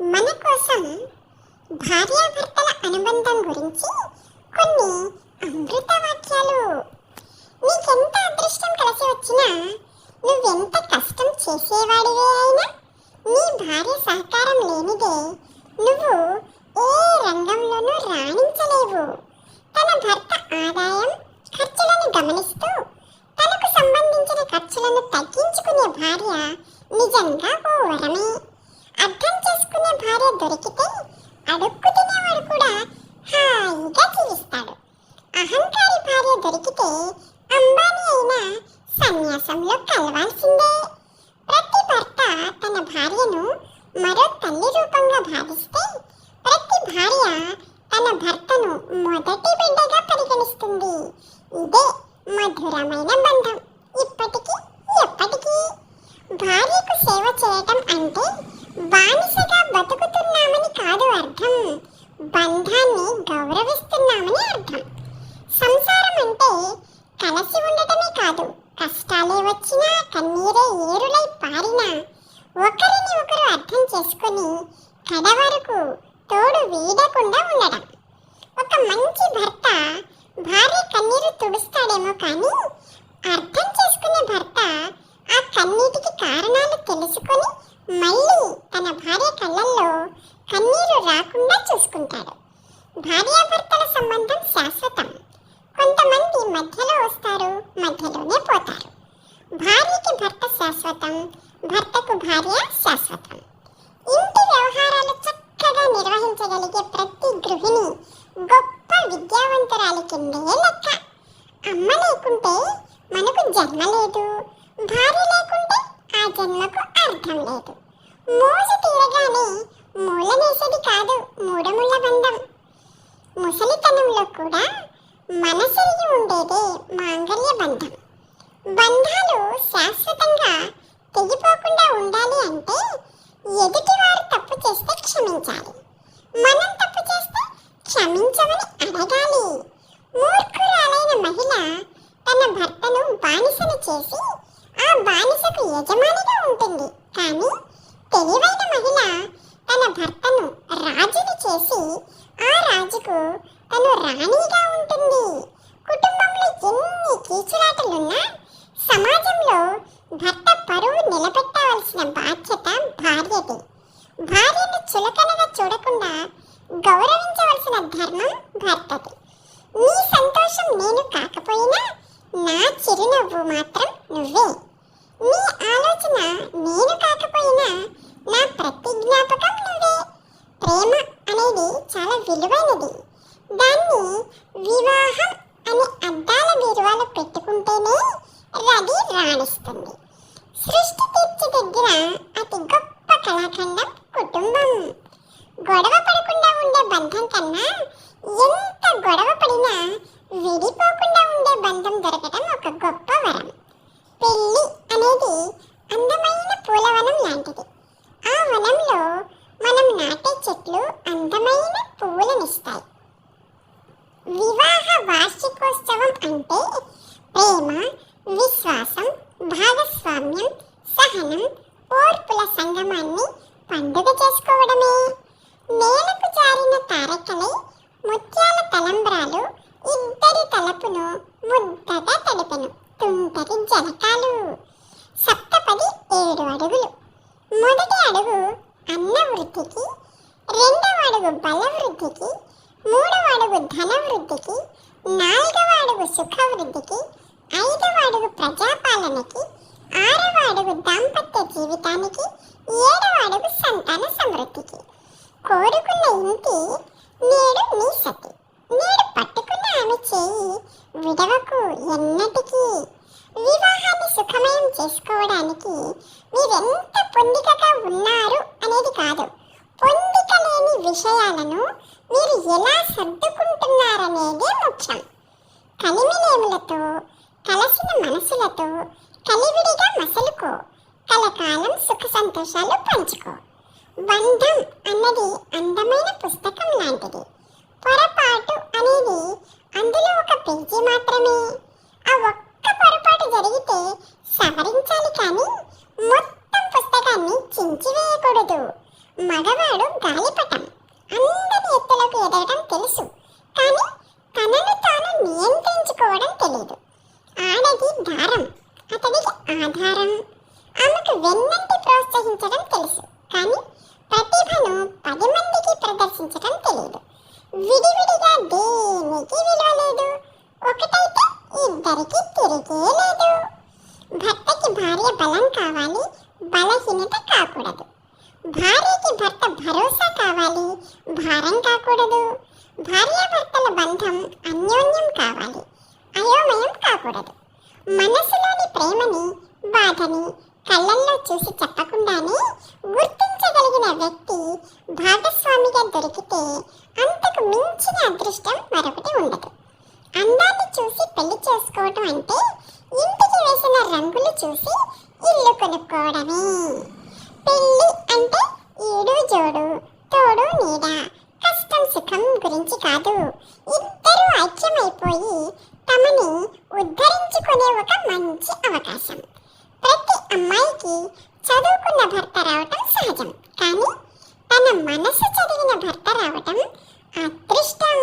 మన కోసం భార్యాభర్తల అనుబంధం గురించి కొన్ని అమృత వాక్యాలు. నీకెంత అదృష్టం కలిసి వచ్చినా నువ్వెంత కష్టం చేసేవాడివే అయినా నీ భార్య సహకారం లేనిదే నువ్వు ఏ రంగంలోనూ రాణించలేవు. తన భర్త ఆదాయం ఖర్చులను గమనిస్తూ తనకు సంబంధించిన ఖర్చులను తగ్గించుకునే భార్య నిజంగా ఓ వరమే. భార్య దొరికితే అడుక్కు తినేవాడు కూడా హాయిగా జీవిస్తాడు. అహంకారి భార్య దొరికితే అంబానీ అయినా సన్యాసంలో కలవాల్సిందే. ప్రతి భర్త తన భార్యను మరో తల్లి రూపంగా భావిస్తే ప్రతి భార్య తన భర్తను మొదటి బిడ్డగా పరిగణిస్తుంది. ఇదే మధురమైన బంధం. ఇప్పటికీ ఎప్పటికీ. భార్యకు సేవ చేయటం అంటే బానిసగా బతుకుతున్నామని కాదు అర్థం బంధాన్ని గౌరవిస్తున్నామని అర్థం సంసారం అంటే కలిసి ఉండటమే కాదు కష్టాలే వచ్చినా కన్నీరే ఏరులై పారినా. ఒకరిని ఒకరు అర్థం చేసుకుని కడ వరకు తోడు వీడకుండా ఉండడం. ఒక మంచి భర్త భార్య కన్నీరు తుడుస్తాడేమో కానీ అర్థం చేసుకునే భర్త ఆ కన్నీటికి కారణాలు తెలుసుకొని మళ్ళీ తన భార్య కళ్ళల్లో కన్నీరు రాకుండా చూసుకుంటాడు. భార్యాభర్తల సంబంధం శాశ్వతం. కొంతమంది మధ్యలో వస్తారు మధ్యలోనే పోతారు. భార్యకి భర్త శాశ్వతం భర్తకు భార్య శాశ్వతం. ఇంటి వ్యవహారాలు చక్కగా నిర్వహించగలిగే ప్రతి గృహిణి గొప్ప విద్యావంతురాలి కిందే లెక్క అమ్మ లేకుంటే మనకు జన్మ లేదు భార్య లేకుంటే ఆ జన్మకు అర్థం లేదు. మోజు తీరగానే మూలనేసేది కాదు మూడముళ్ళ బంధం. ముసలితనంలో కూడా మనసరిగి ఉండేదే మాంగళ్య బంధం. బంధం శాశ్వతంగా తెగిపోకుండా ఉండాలి అంటే ఎదుటివారు తప్పు చేస్తే క్షమించాలి. మనం తప్పు చేస్తే క్షమించమని అడగాలి. మూర్ఖురాలైన మహిళ తన భర్తను బానిసను చేసి ఆ బానిసకు యజమానిగా ఉంటుంది. కానీ తెలివైన మహిళ తన భర్తను రాజుని చేసి ఆ రాజుకు తను రాణిగా ఉంటుంది. కుటుంబంలో ఎన్ని కీచులాటలున్నా సమాజంలో భర్త పరువు నిలబెట్టవలసిన బాధ్యత భార్యది. భార్యను చులకనగా చూడకుండా గౌరవించవలసిన ధర్మం భర్తది. నీ సంతోషం నేను కాకపోయినా నా చిరునవ్వు మాత్రం నువ్వే. నీ ఆలోచన నేను కాకపోయినా నా ప్రతి జ్ఞాపకం నువ్వే ప్రేమ అనేది చాలా విలువైనది దాన్ని వివాహం అనే అద్దాల బీరువాలో పెట్టుకుంటేనే రది రాణిస్తుంది సృష్టి తీర్చిదిద్దిన అతి గొప్ప కళాఖండం కుటుంబం. గొడవ పడకుండా ఉండే బంధం కన్నా ఎంత గొడవ పడినా విడిపోకుండా ఉండే బంధం దొరకటం ఒక గొప్ప వరం. పెళ్ళి అనేది అందమైన పూలవనం లాంటిది. ఆ వనంలో మనం నాటే చెట్లు అందమైన పువ్వులనిస్తాయి వివాహ వార్షికోత్సవం అంటే ప్రేమ విశ్వాసం భాగస్వామ్యం సహనం ఓర్పుల సంగమాన్ని పండుగ చేసుకోవడమే. నేలకు జారిన తారకలై ముత్యాల తలంబ్రాలు ఇద్దరి తలపును ముద్దగా తడిపెను తుంటరి జలకాలు సప్తపది ఏడు అడుగులు. మొదటి అడుగు అన్న వృద్ధికి రెండవ అడుగు బల వృద్ధికి మూడవ అడుగు ధన వృద్ధికి నాలుగవ అడుగు సుఖ వృద్ధికి ఐదవ అడుగు ప్రజాపాలనకి ఆరవ అడుగు దాంపత్య జీవితానికి ఏడవ అడుగు సంతాన సమృద్ధికి. కోరుకున్న ఇంటి నేడు నీ సతి నేడు పట్టుకున్న ఆమె చేయి విడవకు ఎన్నటికీ. వివాహాన్ని సుఖమయం చేసుకోవడానికి మీరెంత పొందికగా ఉన్నారు అనేది కాదు. పొందిక లేని విషయాలను మీరు ఎలా సర్దుకుంటున్నారనేదే ముఖ్యం. కలిమినేములతో కలసిన మనసులతో కలివిడిగా మసలుకో. కలకాలం సుఖ సంతోషాలు పంచుకో. బంధం అన్నది అందమైన పుస్తకం లాంటిది. పొరపాటు అనేది అందులో ఒక పేజీ మాత్రమే. ఆ ఒక్క పొరపాటు జరిగితే సవరించాలి కానీ మొత్తం పుస్తకాన్ని చించివేయకూడదు. మగవాడు గాలిపటం. అందరి ఎత్తులకు ఎదగడం తెలుసు. కానీ తనను తాను నియంత్రించుకోవడం తెలియదు ఆడది భారం అతడికి ఆధారం. ఆమెకు వెన్నంటి ప్రోత్సహించడం తెలుసు. కానీ ప్రతిభను పది మందికి ప్రదర్శించడం తెలియదు. విడివిడిగా దేనికి విలువ లేదు ఒకటైతే ఇద్దరికి తిరిగే లేదు. భర్తకి భార్య బలం కావాలి బలహీనత కాకూడదు. భార్యకి భర్త భరోసా కావాలి భారం కాకూడదు. భార్యాభర్తల బంధం అన్యోన్యం కావాలి అయోమయం కాకూడదు. మనసులోని ప్రేమని బాధని కళ్ళల్లో చూసి చెప్పకుండానే గుర్తించగలిగిన వ్యక్తి భాగస్వామిగా దొరికితే అంతకు మించిన అదృష్టం మరొకటి ఉండదు. అందాన్ని చూసి పెళ్ళి చేసుకోవటం అంటే ఇంటికి వేసిన రంగులు చూసి ఇల్లు కొనుక్కోవడమే. పెళ్ళి అంటే ఏడు జోడు తోడు నీడ కష్టం సుఖం గురించి కాదు. ఇద్దరూ ఐక్యమైపోయి తమని ఉద్ధరించుకునే ఒక మంచి అవకాశం. ప్రతి అమ్మాయికి చదువుకున్న భర్త రావటం సహజం. కానీ తన మనసు చదివిన భర్త రావటం అదృష్టం.